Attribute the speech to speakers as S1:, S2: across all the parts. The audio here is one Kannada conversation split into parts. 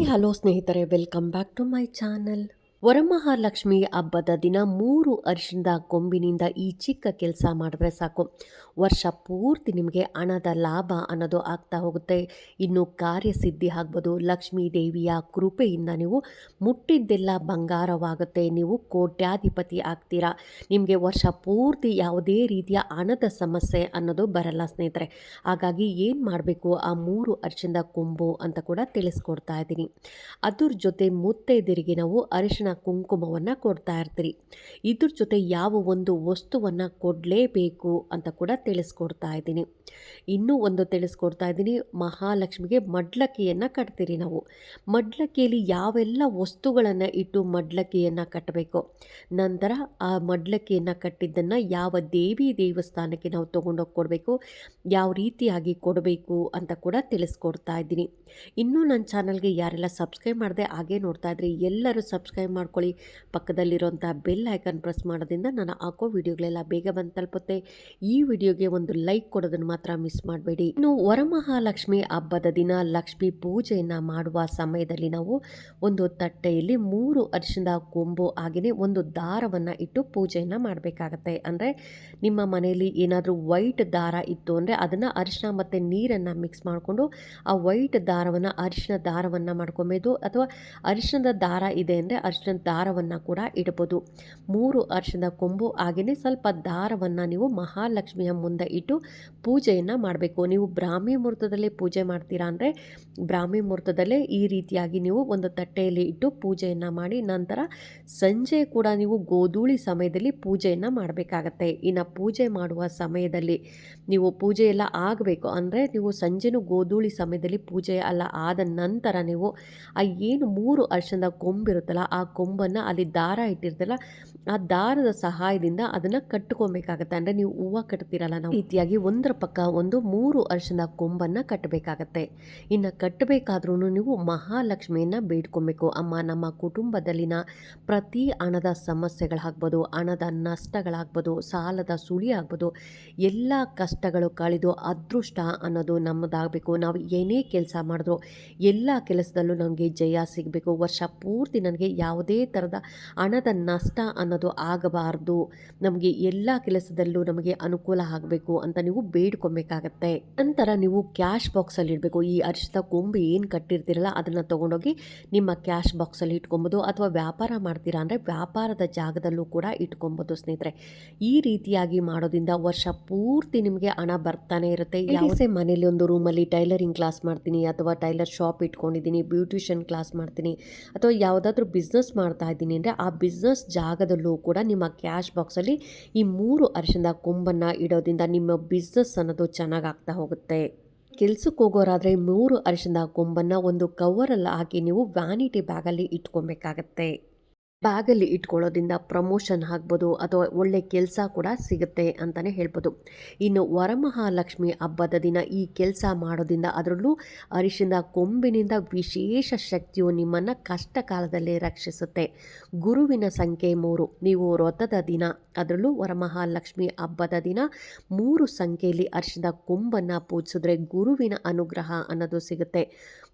S1: ಹಲೋ ಸ್ನೇಹಿತರೆ welcome back to my channel Varamahalakshmi ಹಬ್ಬದ ದಿನ ಮೂರು ಅರಿಶಿಣದ ಕೊಂಬಿನಿಂದ ಈ ಚಿಕ್ಕ ಕೆಲಸ ಮಾಡಿದ್ರೆ ಸಾಕು. ವರ್ಷ ಪೂರ್ತಿ ನಿಮಗೆ ಹಣದ ಲಾಭ ಅನ್ನೋದು ಆಗ್ತಾ ಹೋಗುತ್ತೆ. ಇನ್ನು ಕಾರ್ಯಸಿದ್ಧಿ ಆಗ್ಬೋದು. ಲಕ್ಷ್ಮೀ ದೇವಿಯ ಕೃಪೆಯಿಂದ ನೀವು ಮುಟ್ಟಿದ್ದೆಲ್ಲ ಬಂಗಾರವಾಗುತ್ತೆ. ನೀವು ಕೋಟ್ಯಾಧಿಪತಿ ಆಗ್ತೀರಾ. ನಿಮಗೆ ವರ್ಷ ಪೂರ್ತಿ ಯಾವುದೇ ರೀತಿಯ ಹಣದ ಸಮಸ್ಯೆ ಅನ್ನೋದು ಬರಲ್ಲ ಸ್ನೇಹಿತರೆ. ಹಾಗಾಗಿ ಏನು ಮಾಡಬೇಕು? ಆ ಮೂರು ಅರಿಶಿನದ ಕೊಂಬು ಅಂತ ಕೂಡ ತಿಳಿಸ್ಕೊಡ್ತಾ ಇದ್ದೀನಿ. ಅದ್ರ ಜೊತೆ ಮುತ್ತೈದರಿಗೆ ನಾವು ಅರಿಶಿಣ ಕುಂಕುಮವನ್ನು ಕೊಡ್ತಾ ಇರ್ತೀರಿ. ಇದ್ರ ಜೊತೆ ಯಾವ ಒಂದು ವಸ್ತುವನ್ನು ಕೊಡಲೇಬೇಕು ಅಂತ ಕೂಡ ತಿಳಿಸ್ಕೊಡ್ತಾ ಇದ್ದೀನಿ. ಇನ್ನೂ ಒಂದು ತಿಳಿಸ್ಕೊಡ್ತಾ ಇದ್ದೀನಿ. ಮಹಾಲಕ್ಷ್ಮಿಗೆ ಮಡ್ಲಕ್ಕಿಯನ್ನು ಕಟ್ತೀರಿ ನಾವು. ಮಡ್ಲಕ್ಕಿಯಲ್ಲಿ ಯಾವೆಲ್ಲ ವಸ್ತುಗಳನ್ನು ಇಟ್ಟು ಮಡ್ಲಕ್ಕಿಯನ್ನು ಕಟ್ಟಬೇಕು ನಂತರ ಆ ಮಡ್ಲಕ್ಕಿಯನ್ನು ಕಟ್ಟಿದ್ದನ್ನು ಯಾವ ದೇವಿ ದೇವಸ್ಥಾನಕ್ಕೆ ನಾವು ತೊಗೊಂಡೋಗಿ ಕೊಡಬೇಕು? ಯಾವ ರೀತಿಯಾಗಿ ಕೊಡಬೇಕು ಅಂತ ಕೂಡ ತಿಳಿಸ್ಕೊಡ್ತಾ ಇದ್ದೀನಿ. ಇನ್ನೂ ನನ್ನ ಚಾನಲ್ಗೆ ಯಾರೆಲ್ಲ ಸಬ್ಸ್ಕ್ರೈಬ್ ಮಾಡಿದೆ ಹಾಗೆ ನೋಡ್ತಾ ಇದ್ರಿ ಎಲ್ಲರೂ ಸಬ್ಸ್ಕ್ರೈಬ್ ಮಾಡ್ಕೊಳ್ಳಿ. ಪಕ್ಕದಲ್ಲಿರುವಂಥ ಬೆಲ್ ಐಕನ್ ಪ್ರೆಸ್ ಮಾಡೋದ್ರಿಂದ ನಾನು ಹಾಕೋ ವಿಡಿಯೋಗಳೆಲ್ಲ ಬೇಗ ಬಂದು ತಲುಪುತ್ತೆ. ಈ ವಿಡಿಯೋಗೆ ಒಂದು ಲೈಕ್ ಕೊಡೋದನ್ನು ಮಾತ್ರ ಮಿಸ್ ಮಾಡಬೇಡಿ. ಇನ್ನು ವರಮಹಾಲಕ್ಷ್ಮಿ ಹಬ್ಬದ ದಿನ ಲಕ್ಷ್ಮಿ ಪೂಜೆಯನ್ನು ಮಾಡುವ ಸಮಯದಲ್ಲಿ ನಾವು ಒಂದು ತಟ್ಟೆಯಲ್ಲಿ ಮೂರು ಅರಿಶಿಣದ ಕೊಂಬು ಹಾಗೆಯೇ ಒಂದು ದಾರವನ್ನು ಇಟ್ಟು ಪೂಜೆಯನ್ನು ಮಾಡಬೇಕಾಗತ್ತೆ. ಅಂದರೆ ನಿಮ್ಮ ಮನೆಯಲ್ಲಿ ಏನಾದರೂ ವೈಟ್ ದಾರ ಇತ್ತು ಅಂದರೆ ಅದನ್ನು ಅರಿಶಿನ ಮತ್ತು ನೀರನ್ನು ಮಿಕ್ಸ್ ಮಾಡಿಕೊಂಡು ಆ ವೈಟ್ ದಾರವನ್ನು ಅರಿಶಿನ ದಾರವನ್ನು ಮಾಡ್ಕೊಬೋದು ಅಥವಾ ಅರಿಶಿನದ ದಾರ ಇದೆ ಅಂದರೆ ಅರಿಶಿಣದ ದಾರವನ್ನು ಕೂಡ ಇಡ್ಬೋದು. ಮೂರು ಅರ್ಶನ ಕೊಂಬು ಹಾಗೆಯೇ ಸ್ವಲ್ಪ ದಾರವನ್ನು ನೀವು ಮಹಾಲಕ್ಷ್ಮಿಯ ಮುಂದೆ ಇಟ್ಟು ಪೂಜೆಯನ್ನು ಮಾಡಬೇಕು. ನೀವು ಬ್ರಾಹ್ಮಿ ಮುಹೂರ್ತದಲ್ಲಿ ಪೂಜೆ ಮಾಡ್ತೀರಾ ಅಂದರೆ ಬ್ರಾಹ್ಮಿ ಮುಹೂರ್ತದಲ್ಲೇ ಈ ರೀತಿಯಾಗಿ ನೀವು ಒಂದು ತಟ್ಟೆಯಲ್ಲಿ ಇಟ್ಟು ಪೂಜೆಯನ್ನು ಮಾಡಿ ನಂತರ ಸಂಜೆ ಕೂಡ ನೀವು ಗೋಧೂಳಿ ಸಮಯದಲ್ಲಿ ಪೂಜೆಯನ್ನು ಮಾಡಬೇಕಾಗತ್ತೆ. ಇನ್ನು ಪೂಜೆ ಮಾಡುವ ಸಮಯದಲ್ಲಿ ನೀವು ಪೂಜೆ ಎಲ್ಲ ಆಗಬೇಕು ಅಂದರೆ ನೀವು ಸಂಜೆನೂ ಗೋಧೂಳಿ ಸಮಯದಲ್ಲಿ ಪೂಜೆ ಅಲ್ಲ ಆದ ನಂತರ ನೀವು ಆ ಏನು ಮೂರು ಅರ್ಶನದ ಕೊಂಬಿರುತ್ತಲ್ಲ ಆ ಕೊಂಬನ್ನು ಅಲ್ಲಿ ದಾರ ಇಟ್ಟಿರ್ತಲ್ಲ, ಆ ದಾರದ ಸಹಾಯದಿಂದ ಅದನ್ನು ಕಟ್ಕೊಬೇಕಾಗತ್ತೆ. ಅಂದರೆ ನೀವು ಹೂವು ಕಟ್ತೀರಲ್ಲ, ನಾವು ರೀತಿಯಾಗಿ ಒಂದರ ಪಕ್ಕ ಒಂದು ಮೂರು ಅರ್ಶನ ಕೊಂಬನ್ನು ಕಟ್ಟಬೇಕಾಗತ್ತೆ ಇನ್ನು ಕಟ್ಟಬೇಕಾದ್ರೂ ನೀವು ಮಹಾಲಕ್ಷ್ಮಿಯನ್ನು ಬೇಡ್ಕೊಬೇಕು. ಅಮ್ಮ, ನಮ್ಮ ಕುಟುಂಬದಲ್ಲಿನ ಪ್ರತಿ ಹಣದ ಸಮಸ್ಯೆಗಳಾಗ್ಬೋದು, ಹಣದ ನಷ್ಟಗಳಾಗ್ಬೋದು, ಸಾಲದ ಸುಳಿ ಆಗ್ಬೋದು, ಎಲ್ಲ ಕಷ್ಟಗಳು ಕಳೆದು ಅದೃಷ್ಟ ಅನ್ನೋದು ನಮ್ಮದಾಗಬೇಕು. ನಾವು ಏನೇ ಕೆಲಸ ಮಾಡಿದ್ರು ಎಲ್ಲ ಕೆಲಸದಲ್ಲೂ ನಮಗೆ ಜಯ ಸಿಗಬೇಕು. ವರ್ಷ ಪೂರ್ತಿ ನನಗೆ ಯಾವುದೇ ಥರದ ಹಣದ ನಷ್ಟ ಅನ್ನೋದು ಆಗಬಾರ್ದು. ನಮಗೆ ಎಲ್ಲ ಕೆಲಸದಲ್ಲೂ ನಮಗೆ ಅನುಕೂಲ ಆಗಬೇಕು ಅಂತ ನೀವು ಬೇಡ್ಕೊಬೇಕಾಗತ್ತೆ. ನಂತರ ನೀವು ಕ್ಯಾಶ್ ಬಾಕ್ಸಲ್ಲಿ ಇಡಬೇಕು. ಈ ಅರಿಶಿದ ಕೊಂಬು ಏನು ಕಟ್ಟಿರ್ತೀರಲ್ಲ ಅದನ್ನು ತೊಗೊಂಡೋಗಿ ನಿಮ್ಮ ಕ್ಯಾಶ್ ಬಾಕ್ಸಲ್ಲಿ ಇಟ್ಕೊಬೋದು ಅಥವಾ ವ್ಯಾಪಾರ ಮಾಡ್ತೀರಾ ಅಂದರೆ ವ್ಯಾಪಾರದ ಜಾಗದಲ್ಲೂ ಕೂಡ ಇಟ್ಕೊಬೋದು ಸ್ನೇಹಿತರೆ. ಈ ರೀತಿಯಾಗಿ ಮಾಡೋದ್ರಿಂದ ವರ್ಷ ಪೂರ್ತಿ ನಿಮಗೆ ಹಣ ಬರ್ತಾನೆ ಇರುತ್ತೆ. ಯಾವುದೇ ಮನೇಲಿ ಒಂದು ರೂಮಲ್ಲಿ ಟೈಲರಿಂಗ್ ಕ್ಲಾಸ್ ಮಾಡ್ತೀನಿ ಅಥವಾ ಟೈಲರ್ ಶಾಪ್ ಇಟ್ಕೊಂಡಿದ್ದೀನಿ ಬ್ಯೂಟಿಷಿಯನ್ ಕ್ಲಾಸ್ ಮಾಡ್ತೀನಿ ಅಥವಾ ಯಾವುದಾದ್ರೂ ಬಿಸ್ನೆಸ್ ಮಾಡ್ತಾ ಇದ್ದೀನಿ ಅಂದರೆ ಆ ಬಿಸ್ನೆಸ್ ಜಾಗದಲ್ಲೂ ಕೂಡ ನಿಮ್ಮ ಕ್ಯಾಶ್ ಬಾಕ್ಸಲ್ಲಿ ಈ ಮೂರು ಅರಿಶಿಣದ ಕೊಂಬನ್ನು ಇಡೋದ್ರಿಂದ ನಿಮ್ಮ ಬಿಸ್ನೆಸ್ ಅನ್ನೋದು ಚೆನ್ನಾಗಿ ಆಗ್ತಾ ಹೋಗುತ್ತೆ. ಕೆಲ್ಸಕ್ಕೆ ಹೋಗೋರಾದರೆ ಮೂರು ಅರಿಶಿಣದ ಕೊಂಬನ್ನು ಒಂದು ಕವರಲ್ಲಿ ಹಾಕಿ ನೀವು ವ್ಯಾನಿಟಿ ಬ್ಯಾಗಲ್ಲಿ ಇಟ್ಕೊಬೇಕಾಗತ್ತೆ. ಬ್ಯಾಗಲ್ಲಿ ಇಟ್ಕೊಳ್ಳೋದ್ರಿಂದ ಪ್ರಮೋಷನ್ ಆಗ್ಬೋದು ಅಥವಾ ಒಳ್ಳೆ ಕೆಲಸ ಕೂಡ ಸಿಗುತ್ತೆ ಅಂತಲೇ ಹೇಳ್ಬೋದು. ಇನ್ನು ವರಮಹಾಲಕ್ಷ್ಮಿ ಹಬ್ಬದ ದಿನ ಈ ಕೆಲಸ ಮಾಡೋದ್ರಿಂದ ಅದರಲ್ಲೂ ಅರಿಶಿನದ ಕೊಂಬಿನಿಂದ ವಿಶೇಷ ಶಕ್ತಿಯು ನಿಮ್ಮನ್ನು ಕಷ್ಟ ಕಾಲದಲ್ಲಿ ರಕ್ಷಿಸುತ್ತೆ. ಗುರುವಿನ ಸಂಖ್ಯೆ ಮೂರು. ನೀವು ವ್ರತದ ದಿನ, ಅದರಲ್ಲೂ ವರಮಹಾಲಕ್ಷ್ಮಿ ಹಬ್ಬದ ದಿನ ಮೂರು ಸಂಖ್ಯೆಯಲ್ಲಿ ಅರಿಶಿನ ಕೊಂಬನ್ನು ಪೂಜಿಸಿದ್ರೆ ಗುರುವಿನ ಅನುಗ್ರಹ ಅನ್ನೋದು ಸಿಗುತ್ತೆ.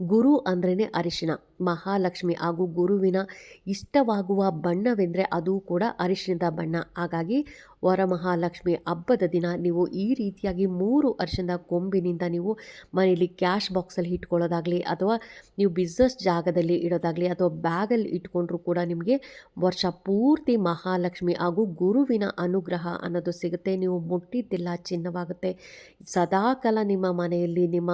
S1: ಗುರು ಅಂದ್ರೇ ಅರಿಶಿನ. ಮಹಾಲಕ್ಷ್ಮಿ ಹಾಗೂ ಗುರುವಿನ ಇಷ್ಟವಾಗುವ ಬಣ್ಣವೆಂದರೆ ಅದು ಕೂಡ ಅರಿಶಿಣದ ಬಣ್ಣ. ಹಾಗಾಗಿ ವರಮಹಾಲಕ್ಷ್ಮಿ ಹಬ್ಬದ ದಿನ ನೀವು ಈ ರೀತಿಯಾಗಿ ಮೂರು ವರ್ಷದ ಕೊಂಬಿನಿಂದ ನೀವು ಮನೆಯಲ್ಲಿ ಕ್ಯಾಶ್ ಬಾಕ್ಸಲ್ಲಿ ಇಟ್ಕೊಳ್ಳೋದಾಗಲಿ ಅಥವಾ ನೀವು ಬಿಸ್ನೆಸ್ ಜಾಗದಲ್ಲಿ ಇಡೋದಾಗಲಿ ಅಥವಾ ಬ್ಯಾಗಲ್ಲಿ ಇಟ್ಕೊಂಡ್ರೂ ಕೂಡ ನಿಮಗೆ ವರ್ಷ ಪೂರ್ತಿ ಮಹಾಲಕ್ಷ್ಮಿ ಹಾಗೂ ಗುರುವಿನ ಅನುಗ್ರಹ ಅನ್ನೋದು ಸಿಗುತ್ತೆ. ನೀವು ಮುಟ್ಟಿದ್ದಿಲ್ಲ, ಚಿನ್ನವಾಗುತ್ತೆ. ಸದಾಕಾಲ ನಿಮ್ಮ ಮನೆಯಲ್ಲಿ, ನಿಮ್ಮ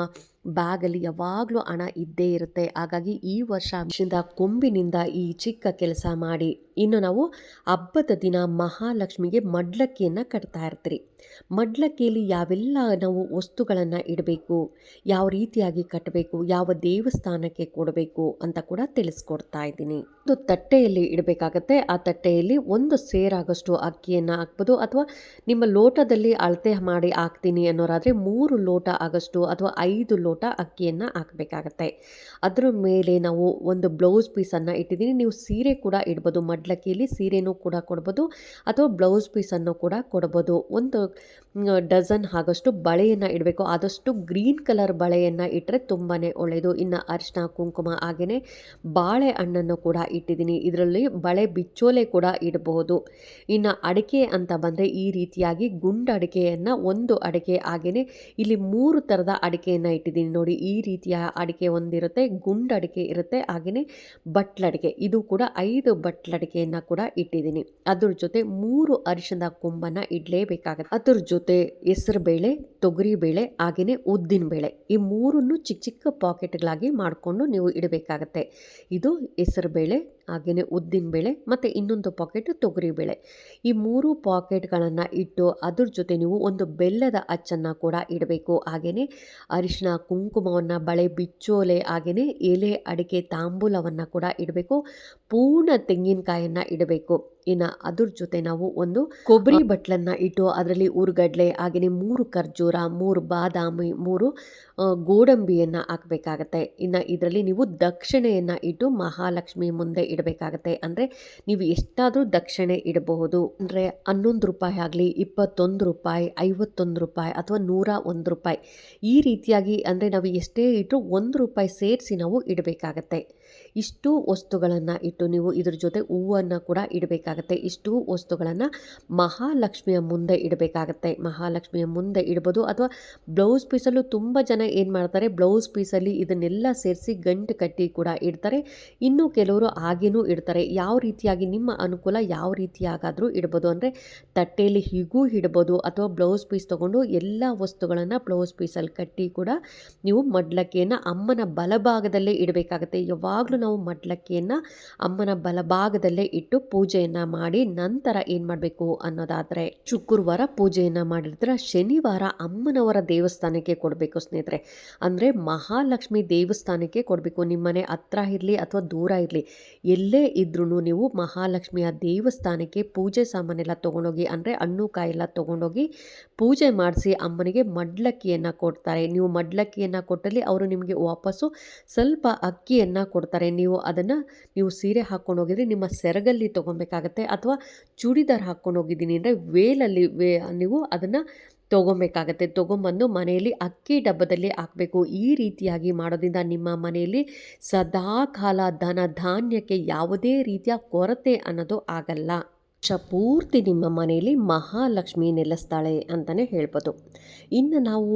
S1: ಬ್ಯಾಗಲ್ಲಿ ಯಾವಾಗಲೂ ಹಣ ಇದ್ದೇ ಇರುತ್ತೆ. ಹಾಗಾಗಿ ಈ ವರ್ಷ ಅಂಶದ ಕೊಂಬಿನಿಂದ ಈ ಚಿಕ್ಕ ಕೆಲಸ ಮಾಡಿ. ಇನ್ನು ನಾವು ಹಬ್ಬದ ದಿನ ಮಹಾಲಕ್ಷ್ಮಿಗೆ ಮಡ್ಲಕ್ಕಿಯನ್ನು ಕಟ್ತಾ ಇರ್ತೀರಿ. ಮಡ್ಲಕ್ಕಿಯಲ್ಲಿ ಯಾವೆಲ್ಲ ನಾವು ವಸ್ತುಗಳನ್ನು ಇಡಬೇಕು, ಯಾವ ರೀತಿಯಾಗಿ ಕಟ್ಟಬೇಕು ಯಾವ ದೇವಸ್ಥಾನಕ್ಕೆ ಕೊಡಬೇಕು ಅಂತ ಕೂಡ ತಿಳಿಸ್ಕೊಡ್ತಾ ಇದ್ದೀನಿ. ಒಂದು ತಟ್ಟೆಯಲ್ಲಿ ಇಡಬೇಕಾಗತ್ತೆ. ಆ ತಟ್ಟೆಯಲ್ಲಿ ಒಂದು ಸೇರಾಗಷ್ಟು ಅಕ್ಕಿಯನ್ನು ಹಾಕ್ಬೋದು ಅಥವಾ ನಿಮ್ಮ ಲೋಟದಲ್ಲಿ ಅಳತೆ ಮಾಡಿ ಹಾಕ್ತೀನಿ ಅನ್ನೋರಾದರೆ ಮೂರು ಲೋಟ ಆಗಷ್ಟು ಅಥವಾ ಐದು ಲೋಟ ಅಕ್ಕಿಯನ್ನು ಹಾಕಬೇಕಾಗತ್ತೆ. ಅದರ ಮೇಲೆ ನಾವು ಒಂದು ಬ್ಲೌಸ್ ಪೀಸನ್ನು ಇಟ್ಟಿದ್ದೀನಿ. ನೀವು ಸೀರೆ ಕೂಡ ಇಡ್ಬೋದು. ಮಡ್ಲಕ್ಕಿಯಲ್ಲಿ ಸೀರೆನೂ ಕೂಡ ಕೊಡ್ಬೋದು ಅಥವಾ ಬ್ಲೌಸ್ ಪೀಸನ್ನು ಕೂಡ ಕೊಡ್ಬೋದು. ಒಂದು ಡಜನ್ ಆಗಷ್ಟು ಬಳೆಯನ್ನು ಇಡಬೇಕು. ಆದಷ್ಟು ಗ್ರೀನ್ ಕಲರ್ ಬಳೆಯನ್ನು ಇಟ್ಟರೆ ತುಂಬಾ ಒಳ್ಳೆಯದು ಇನ್ನು ಅರಿಶಿನ ಕುಂಕುಮ ಹಾಗೆಯೇ ಬಾಳೆ ಹಣ್ಣನ್ನು ಕೂಡ ಇಟ್ಟಿದ್ದೀನಿ. ಇದರಲ್ಲಿ ಬಳೆ ಬಿಚ್ಚೋಲೆ ಕೂಡ ಇಡಬಹುದು ಇನ್ನು ಅಡಿಕೆ ಅಂತ ಬಂದರೆ ಈ ರೀತಿಯಾಗಿ ಗುಂಡು ಅಡಿಕೆಯನ್ನು, ಒಂದು ಅಡಿಕೆ ಹಾಗೆಯೇ ಇಲ್ಲಿ ಮೂರು ಥರದ ಅಡಿಕೆಯನ್ನು ಇಟ್ಟಿದ್ದೀನಿ. ನೋಡಿ, ಈ ರೀತಿಯ ಅಡಿಕೆ ಒಂದಿರುತ್ತೆ, ಗುಂಡು ಅಡಿಕೆ ಇರುತ್ತೆ ಹಾಗೆಯೇ ಬಟ್ಲಡಿಕೆ. ಇದು ಕೂಡ ಐದು ಬಟ್ಲಡಿಕೆಯನ್ನು ಕೂಡ ಇಟ್ಟಿದ್ದೀನಿ. ಅದ್ರ ಜೊತೆ ಮೂರು ಅರಿಶಿಣದ ಕೊಂಬನ್ನು ಇಡಲೇಬೇಕಾಗತ್ತೆ. ಅದ್ರ ಜೊತೆ ಹೆಸರು ಬೇಳೆ, ತೊಗರಿ ಬೇಳೆ ಹಾಗೆಯೇ ಉದ್ದಿನ ಬೇಳೆ ಈ ಮೂರನ್ನು ಚಿಕ್ಕ ಚಿಕ್ಕ ಪಾಕೆಟ್ಗಳಾಗಿ ಮಾಡಿಕೊಂಡು ನೀವು ಇಡಬೇಕಾಗತ್ತೆ. ಇದು ಹೆಸರುಬೇಳೆ ಹಾಗೆಯೇ ಉದ್ದಿನಬೇಳೆ ಮತ್ತು ಇನ್ನೊಂದು ಪಾಕೆಟ್ ತೊಗರಿ ಬೇಳೆ. ಈ ಮೂರು ಪಾಕೆಟ್ಗಳನ್ನು ಇಟ್ಟು ಅದ್ರ ಜೊತೆ ನೀವು ಒಂದು ಬೆಲ್ಲದ ಅಚ್ಚನ್ನು ಕೂಡ ಇಡಬೇಕು. ಹಾಗೆಯೇ ಅರಿಶಿನ ಕುಂಕುಮವನ್ನು, ಬಳೆ, ಬಿಚ್ಚೋಲೆ ಹಾಗೆಯೇ ಎಲೆ, ಅಡಿಕೆ, ತಾಂಬೂಲವನ್ನು ಕೂಡ ಇಡಬೇಕು. ಪೂರ್ಣ ತೆಂಗಿನಕಾಯನ್ನು ಇಡಬೇಕು. ಇನ್ನು ಅದ್ರ ಜೊತೆ ನಾವು ಒಂದು ಕೊಬ್ಬರಿ ಬಟ್ಲನ್ನ ಇಟ್ಟು ಅದರಲ್ಲಿ ಊರುಗಡ್ಲೆ ಹಾಗೆಯೇ ಮೂರು ಖರ್ಜೂರ ಮೂರು ಬಾದಾಮಿ ಮೂರು ಗೋಡಂಬಿಯನ್ನು ಹಾಕ್ಬೇಕಾಗತ್ತೆ. ಇನ್ನು ಇದರಲ್ಲಿ ನೀವು ದಕ್ಷಿಣೆಯನ್ನು ಇಟ್ಟು ಮಹಾಲಕ್ಷ್ಮಿ ಮುಂದೆ ಇಡಬೇಕಾಗತ್ತೆ. ಅಂದರೆ ನೀವು ಎಷ್ಟಾದರೂ ದಕ್ಷಿಣೆ ಇಡಬಹುದು. ಅಂದರೆ ಹನ್ನೊಂದು ರೂಪಾಯಿ ಆಗಲಿ ಇಪ್ಪತ್ತೊಂದು ರೂಪಾಯಿ ಐವತ್ತೊಂದು ರೂಪಾಯಿ ಅಥವಾ ನೂರ ಒಂದು ರೂಪಾಯಿ ಈ ರೀತಿಯಾಗಿ ಅಂದರೆ ನಾವು ಎಷ್ಟೇ ಇಟ್ಟರು ಒಂದು ರೂಪಾಯಿ ಸೇರಿಸಿ ನಾವು ಇಡಬೇಕಾಗತ್ತೆ. ಇಷ್ಟು ವಸ್ತುಗಳನ್ನು ಇಟ್ಟು ನೀವು ಇದ್ರ ಜೊತೆ ಹೂವನ್ನು ಕೂಡ ಇಡಬೇಕಾಗತ್ತೆ. ಇಷ್ಟು ವಸ್ತುಗಳನ್ನು ಮಹಾಲಕ್ಷ್ಮಿಯ ಮುಂದೆ ಇಡಬೇಕಾಗತ್ತೆ. ಮಹಾಲಕ್ಷ್ಮಿಯ ಮುಂದೆ ಇಡ್ಬೋದು ಅಥವಾ ಬ್ಲೌಸ್ ಪೀಸಲ್ಲೂ ತುಂಬ ಜನ ಏನು ಮಾಡ್ತಾರೆ, ಬ್ಲೌಸ್ ಪೀಸಲ್ಲಿ ಇದನ್ನೆಲ್ಲ ಸೇರಿಸಿ ಗಂಟು ಕಟ್ಟಿ ಕೂಡ ಇಡ್ತಾರೆ. ಇನ್ನೂ ಕೆಲವರು ಹಾಗೇನೂ ಇಡ್ತಾರೆ. ಯಾವ ರೀತಿಯಾಗಿ ನಿಮ್ಮ ಅನುಕೂಲ ಯಾವ ರೀತಿಯಾಗಾದರೂ ಇಡ್ಬೋದು. ಅಂದರೆ ತಟ್ಟೆಯಲ್ಲಿ ಹೀಗೂ ಇಡ್ಬೋದು ಅಥವಾ ಬ್ಲೌಸ್ ಪೀಸ್ ತೊಗೊಂಡು ಎಲ್ಲ ವಸ್ತುಗಳನ್ನು ಬ್ಲೌಸ್ ಪೀಸಲ್ಲಿ ಕಟ್ಟಿ ಕೂಡ ನೀವು ಮಡ್ಲಕ್ಕಿಯನ್ನು ಅಮ್ಮನ ಬಲಭಾಗದಲ್ಲೇ ಇಡಬೇಕಾಗತ್ತೆ. ಯಾವಾಗಲೂ ನಾವು ಮಡ್ಲಕ್ಕಿಯನ್ನು ಅಮ್ಮನ ಬಲಭಾಗದಲ್ಲೇ ಇಟ್ಟು ಪೂಜೆಯನ್ನು ಮಾಡಿ ನಂತರ ಏನು ಮಾಡಬೇಕು ಅನ್ನೋದಾದರೆ ಶುಕ್ರವಾರ ಪೂಜೆಯನ್ನು ಮಾಡಿದ್ರೆ ಶನಿವಾರ ಅಮ್ಮನವರ ದೇವಸ್ಥಾನಕ್ಕೆ ಕೊಡಬೇಕು ಸ್ನೇಹಿತರೆ. ಅಂದರೆ ಮಹಾಲಕ್ಷ್ಮಿ ದೇವಸ್ಥಾನಕ್ಕೆ ಕೊಡಬೇಕು. ನಿಮ್ಮನೆ ಹತ್ರ ಇರಲಿ ಅಥವಾ ದೂರ ಇರಲಿ, ಎಲ್ಲೇ ಇದ್ರೂ ನೀವು ಮಹಾಲಕ್ಷ್ಮಿಯ ದೇವಸ್ಥಾನಕ್ಕೆ ಪೂಜೆ ಸಾಮಾನೆಲ್ಲ ತೊಗೊಂಡೋಗಿ, ಅಂದರೆ ಹಣ್ಣು ಕಾಯಿಲ್ಲ ತೊಗೊಂಡೋಗಿ ಪೂಜೆ ಮಾಡಿಸಿ ಅಮ್ಮನಿಗೆ ಮಡ್ಲಕ್ಕಿಯನ್ನು ಕೊಡ್ತಾರೆ. ನೀವು ಮಡ್ಲಕ್ಕಿಯನ್ನು ಕೊಟ್ಟಲ್ಲಿ ಅವರು ನಿಮಗೆ ವಾಪಸ್ಸು ಸ್ವಲ್ಪ ಅಕ್ಕಿಯನ್ನು ಕೊಡ್ತಾರೆ. ನೀವು ಅದನ್ನು ನೀವು ಸೀರೆ ಹಾಕ್ಕೊಂಡು ಹೋಗಿದ್ರೆ ನಿಮ್ಮ ಸೆರಗಲ್ಲಿ ತೊಗೊಬೇಕಾಗತ್ತೆ ಅಥವಾ ಚೂಡಿದಾರ್ ಹಾಕ್ಕೊಂಡು ಹೋಗಿದ್ದೀನಿ ಅಂದರೆ ವೇಲಲ್ಲಿ ವೇ ನೀವು ಅದನ್ನು ತೊಗೊಬೇಕಾಗತ್ತೆ. ತೊಗೊಂಬಂದು ಮನೆಯಲ್ಲಿ ಅಕ್ಕಿ ಡಬ್ಬದಲ್ಲಿ ಹಾಕಬೇಕು. ಈ ರೀತಿಯಾಗಿ ಮಾಡೋದ್ರಿಂದ ನಿಮ್ಮ ಮನೆಯಲ್ಲಿ ಸದಾ ಕಾಲ ಧನ ಧಾನ್ಯಕ್ಕೆ ಯಾವುದೇ ರೀತಿಯ ಕೊರತೆ ಅನ್ನೋದು ಆಗಲ್ಲ. ವರ್ಷ ಪೂರ್ತಿ ನಿಮ್ಮ ಮನೆಯಲ್ಲಿ ಮಹಾಲಕ್ಷ್ಮಿ ನೆಲೆಸ್ತಾಳೆ ಅಂತಲೇ ಹೇಳ್ಬೋದು. ಇನ್ನು ನಾವು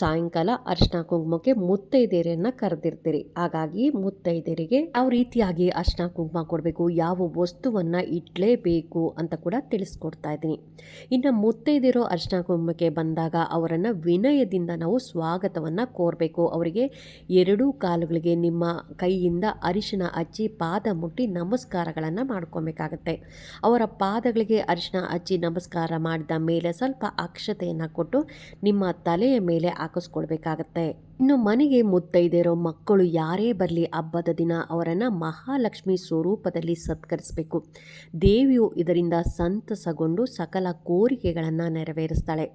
S1: ಸಾಯಂಕಾಲ ಅರ್ಶಿನ ಕುಂಕುಮಕ್ಕೆ ಮುತ್ತೈದೆಯರನ್ನು ಕರೆದಿರ್ತೀರಿ. ಹಾಗಾಗಿ ಮುತ್ತೈದೆಯರಿಗೆ ಯಾವ ರೀತಿಯಾಗಿ ಅರ್ಶಿನ ಕುಂಕುಮ ಕೊಡಬೇಕು, ಯಾವ ವಸ್ತುವನ್ನು ಇಡಲೇಬೇಕು ಅಂತ ಕೂಡ ತಿಳಿಸ್ಕೊಡ್ತಾ ಇದ್ದೀನಿ. ಇನ್ನು ಮುತ್ತೈದೆಯರು ಅರ್ಶಿನ ಕುಂಕುಮಕ್ಕೆ ಬಂದಾಗ ಅವರನ್ನು ವಿನಯದಿಂದ ನಾವು ಸ್ವಾಗತವನ್ನು ಕೋರಬೇಕು. ಅವರಿಗೆ ಎರಡೂ ಕಾಲುಗಳಿಗೆ ನಿಮ್ಮ ಕೈಯಿಂದ ಅರಿಶಿನ ಹಚ್ಚಿ ಪಾದ ಮುಟ್ಟಿ ನಮಸ್ಕಾರಗಳನ್ನು ಮಾಡ್ಕೊಬೇಕಾಗತ್ತೆ. ಅವರ ಪಾದಗಳಿಗೆ ಅರಿಶಿನ ಹಚ್ಚಿ ನಮಸ್ಕಾರ ಮಾಡಿದ ಮೇಲೆ ಸ್ವಲ್ಪ ಅಕ್ಷತೆಯನ್ನು ಕೊಟ್ಟು ನಿಮ್ಮ ತಲೆಯ ಮೇಲೆ ಹಾಕಿಸ್ಕೊಳ್ಬೇಕಾಗತ್ತೆ. ಇನ್ನು ಮನೆಗೆ ಮುತ್ತೈದೆರೋ ಮಕ್ಕಳು ಯಾರೇ ಬರಲಿ ಹಬ್ಬದ ದಿನ ಅವರನ್ನು ಮಹಾಲಕ್ಷ್ಮಿ ಸ್ವರೂಪದಲ್ಲಿ ಸತ್ಕರಿಸಬೇಕು. ದೇವಿಯು ಇದರಿಂದ ಸಂತಸಗೊಂಡು ಸಕಲ ಕೋರಿಕೆಗಳನ್ನು ನೆರವೇರಿಸ್ತಾಳೆ.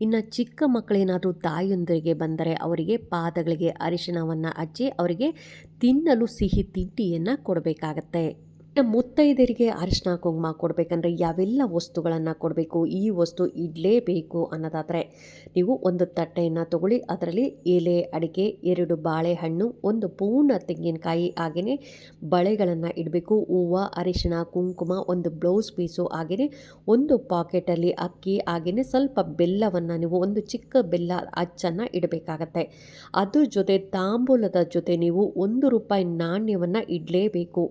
S1: ಇನ್ನು ಚಿಕ್ಕ ಮಕ್ಕಳೇನಾದರೂ ತಾಯಿಯೊಂದಿಗೆ ಬಂದರೆ ಅವರಿಗೆ ಪಾದಗಳಿಗೆ ಅರಿಶಿಣವನ್ನು ಹಚ್ಚಿ ಅವರಿಗೆ ತಿನ್ನಲು ಸಿಹಿ ತಿಂಡಿಯನ್ನು ಕೊಡಬೇಕಾಗತ್ತೆ. ಇನ್ನು ಮುತ್ತೈದೆಯರಿಗೆ ಅರಿಶಿನ ಕುಂಕುಮ ಕೊಡಬೇಕಂದ್ರೆ ಯಾವೆಲ್ಲ ವಸ್ತುಗಳನ್ನು ಕೊಡಬೇಕು, ಈ ವಸ್ತು ಇಡಲೇಬೇಕು ಅನ್ನೋದಾದರೆ ನೀವು ಒಂದು ತಟ್ಟೆಯನ್ನು ತಗೊಳ್ಳಿ, ಅದರಲ್ಲಿ ಎಲೆ, ಅಡಿಕೆ, ಎರಡು ಬಾಳೆಹಣ್ಣು, ಒಂದು ಪೂರ್ಣ ತೆಂಗಿನಕಾಯಿ ಹಾಗೆಯೇ ಬಳೆಗಳನ್ನು ಇಡಬೇಕು, ಹೂವು ಅರಿಶಿನ ಕುಂಕುಮ, ಒಂದು ಬ್ಲೌಸ್ ಪೀಸು ಹಾಗೆಯೇ ಒಂದು ಪಾಕೆಟಲ್ಲಿ ಅಕ್ಕಿ ಹಾಗೆಯೇ ಸ್ವಲ್ಪ ಬೆಲ್ಲವನ್ನು ನೀವು ಒಂದು ಚಿಕ್ಕ ಬೆಲ್ಲ ಅಚ್ಚನ್ನು ಇಡಬೇಕಾಗತ್ತೆ. ಅದ್ರ ಜೊತೆ ತಾಂಬೂಲದ ಜೊತೆ ನೀವು ಒಂದು ರೂಪಾಯಿ ನಾಣ್ಯವನ್ನು ಇಡಲೇಬೇಕು.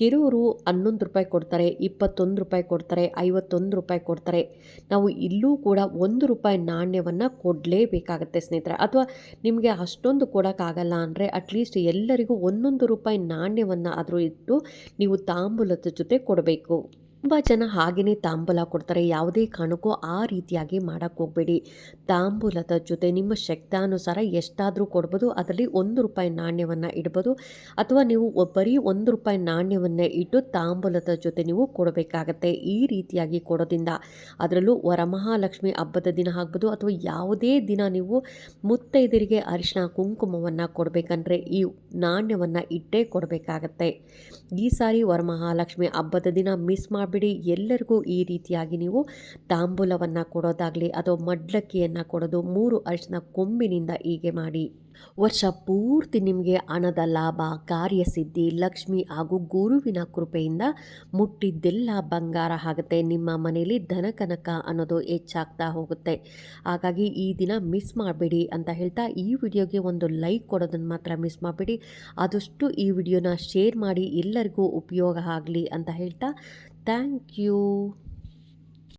S1: ಕೆಲವರು ಹನ್ನೊಂದು ರೂಪಾಯಿ ಕೊಡ್ತಾರೆ, ಇಪ್ಪತ್ತೊಂದು ರೂಪಾಯಿ ಕೊಡ್ತಾರೆ, ಐವತ್ತೊಂದು ರೂಪಾಯಿ ಕೊಡ್ತಾರೆ. ನಾವು ಇಲ್ಲೂ ಕೂಡ ಒಂದು ರೂಪಾಯಿ ನಾಣ್ಯವನ್ನು ಕೊಡಲೇಬೇಕಾಗತ್ತೆ ಸ್ನೇಹಿತರೆ. ಅಥವಾ ನಿಮಗೆ ಅಷ್ಟೊಂದು ಕೊಡೋಕ್ಕಾಗಲ್ಲ ಅಂದರೆ ಅಟ್ಲೀಸ್ಟ್ ಎಲ್ಲರಿಗೂ ಒಂದೊಂದು ರೂಪಾಯಿ ನಾಣ್ಯವನ್ನು ಆದರೂ ಇಟ್ಟು ನೀವು ತಾಂಬೂಲದ ಜೊತೆ ಕೊಡಬೇಕು. ತುಂಬ ಜನ ಹಾಗೆಯೇ ತಾಂಬೂಲ ಕೊಡ್ತಾರೆ. ಯಾವುದೇ ಕಾರಣಕ್ಕೂ ಆ ರೀತಿಯಾಗಿ ಮಾಡೋಕ್ಕೆ ಹೋಗಬೇಡಿ. ತಾಂಬೂಲದ ಜೊತೆ ನಿಮ್ಮ ಶಕ್ತಾನುಸಾರ ಎಷ್ಟಾದರೂ ಕೊಡ್ಬೋದು. ಅದರಲ್ಲಿ ಒಂದು ರೂಪಾಯಿ ನಾಣ್ಯವನ್ನು ಇಡ್ಬೋದು. ಅಥವಾ ನೀವು ಬರೀ ಒಂದು ರೂಪಾಯಿ ನಾಣ್ಯವನ್ನೇ ಇಟ್ಟು ತಾಂಬೂಲದ ಜೊತೆ ನೀವು ಕೊಡಬೇಕಾಗತ್ತೆ. ಈ ರೀತಿಯಾಗಿ ಕೊಡೋದ್ರಿಂದ ಅದರಲ್ಲೂ ವರಮಹಾಲಕ್ಷ್ಮಿ ಹಬ್ಬದ ದಿನ ಆಗ್ಬೋದು. ಅಥವಾ ಯಾವುದೇ ದಿನ ನೀವು ಮುತ್ತೈದರಿಗೆ ಅರಿಶಿನ ಕುಂಕುಮವನ್ನು ಕೊಡಬೇಕಂದ್ರೆ ಈ ನಾಣ್ಯವನ್ನು ಇಟ್ಟೇ ಕೊಡಬೇಕಾಗತ್ತೆ. ಈ ಸಾರಿ ವರಮಹಾಲಕ್ಷ್ಮಿ ಹಬ್ಬದ ದಿನ ಮಿಸ್ ಮಾಡಿಬಿಡಿ ಎಲ್ಲರಿಗೂ ಈ ರೀತಿಯಾಗಿ ನೀವು ತಾಂಬೂಲವನ್ನು ಕೊಡೋದಾಗಲಿ ಅಥವಾ ಮಡ್ಲಕ್ಕಿಯನ್ನು ಕೊಡೋದು, ಮೂರು ಅರ್ಶನ ಕೊಂಬಿನಿಂದ ಹೀಗೆ ಮಾಡಿ. ವರ್ಷ ಪೂರ್ತಿ ನಿಮಗೆ ಹಣದ ಲಾಭ, ಕಾರ್ಯಸಿದ್ಧಿ, ಲಕ್ಷ್ಮಿ ಹಾಗೂ ಗುರುವಿನ ಕೃಪೆಯಿಂದ ಮುಟ್ಟಿದ್ದೆಲ್ಲ ಬಂಗಾರ ಆಗುತ್ತೆ. ನಿಮ್ಮ ಮನೆಯಲ್ಲಿ ಧನಕನಕ ಅನ್ನೋದು ಹೆಚ್ಚಾಗ್ತಾ ಹೋಗುತ್ತೆ. ಹಾಗಾಗಿ ಈ ದಿನ ಮಿಸ್ ಮಾಡಬೇಡಿ ಅಂತ ಹೇಳ್ತಾ ಈ ವಿಡಿಯೋಗೆ ಒಂದು ಲೈಕ್ ಕೊಡೋದನ್ನು ಮಾತ್ರ ಮಿಸ್ ಮಾಡಬೇಡಿ. ಆದಷ್ಟು ಈ ವಿಡಿಯೋನ ಶೇರ್ ಮಾಡಿ ಎಲ್ಲರಿಗೂ ಉಪಯೋಗ ಆಗಲಿ ಅಂತ ಹೇಳ್ತಾ Thank you.